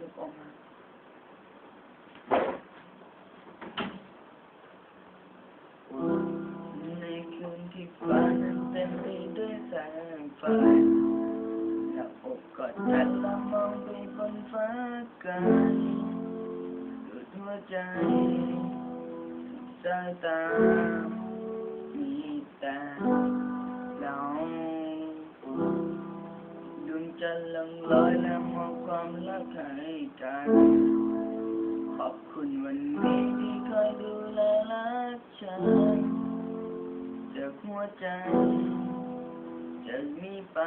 ลุกออกมา ในคืนที่ฟ้านั้นเต็มไปด้วยแสงไฟหน้าอกกอดกันและมองไปบนฟ้ากันดูดหัวใจสายตามีแต่ จะลงลอยและมอบความรักให้กัน ขอบคุณวันนี้ที่คอยดูแลรักฉันจากหัวใจจากนี้ไป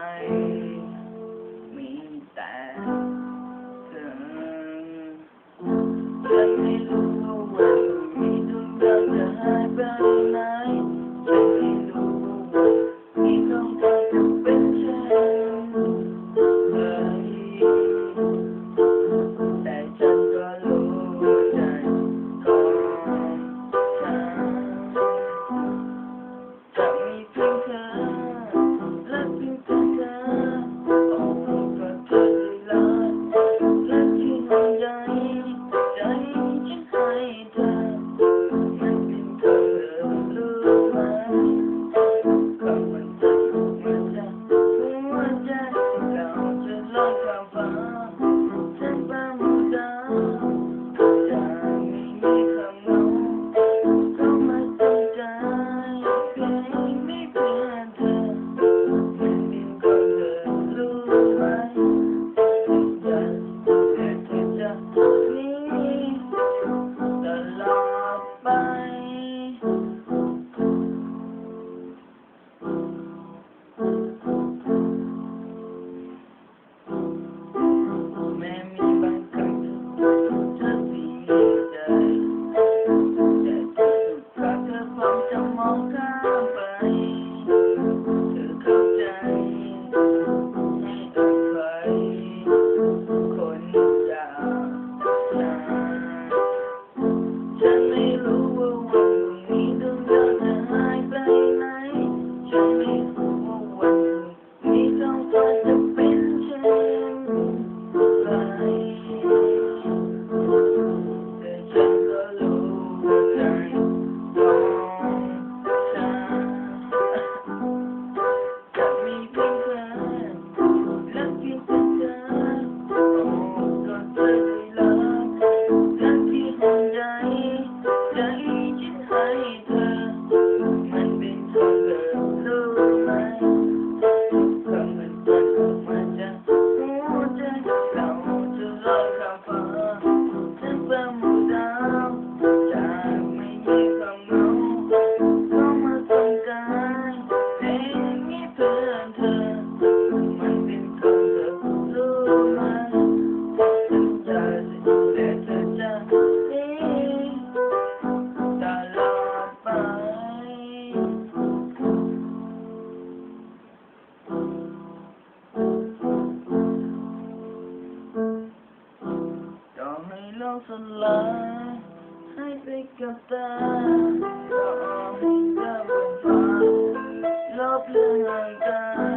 over. 可以 I think of that, done. I'm done. Love, love, love, love.